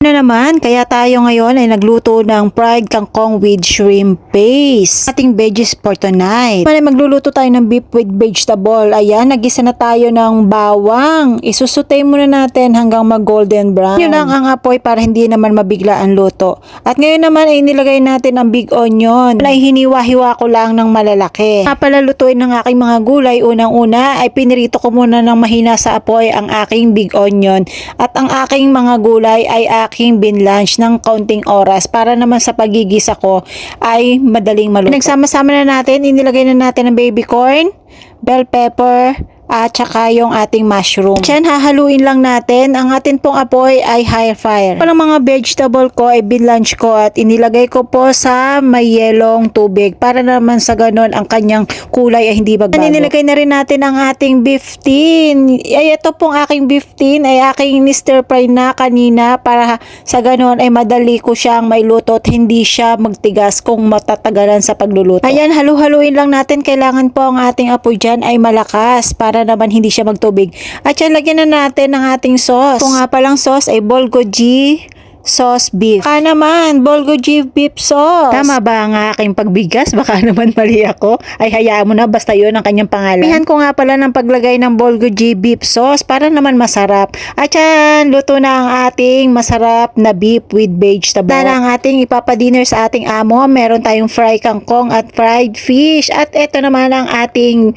na naman, kaya tayo ngayon ay nagluto ng fried kangkong with shrimp paste. Ating veggies for tonight. Naman magluluto tayo ng beef with vegetable. Ayan, nagisa na tayo ng bawang. Isusutay muna natin hanggang mag golden brown. Yun lang ang apoy para hindi naman mabigla ang luto. At ngayon naman ay nilagay natin ang big onion. Ay hiniwa-hiwa ko lang ng malalaki. Papalalutuin ng aking mga gulay. Unang-una ay pinirito ko muna ng mahina sa apoy ang aking big onion. At ang aking mga gulay ay aking binlanch ng kaunting oras para naman sa pagigisa ko ay madaling maluto. Nagsama-sama na natin, inilagay na natin ang baby corn, bell pepper, at saka yung ating mushroom. Yan, hahaluin lang natin. Ang atin pong apoy ay high fire. Palang mga vegetable ko ay binlunch ko at inilagay ko po sa may yelong tubig para naman sa ganon ang kanyang kulay ay hindi magbago. Inilagay na rin natin ang ating beef tin. Ay, ito pong aking beef tin ay aking stir fry na kanina para sa ganon ay madali ko siyang may luto at hindi siya magtigas kung matatagalan sa pagluluto. Ayan, halu-haluin lang natin. Kailangan po ang ating apoy dyan ay malakas para naman hindi siya magtubig. At yan, lagyan na natin ang ating sauce. Kung nga palang sauce ay Bulgogi sauce beef. Ah naman, Bulgogi beef sauce. Tama ba ang aking pagbigas? Baka naman mali ako. Ay hayaan mo na, basta yun ang kanyang pangalan. Mihan ko nga pala ng paglagay ng Bulgogi beef sauce para naman masarap. At yan, luto na ang ating masarap na beef with vegetable. Dahil ang ating ipapadinner sa ating amo, meron tayong fry kangkong at fried fish. At ito naman ang ating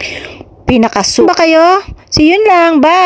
pinakasup. Ba kayo? See you lang. Bye!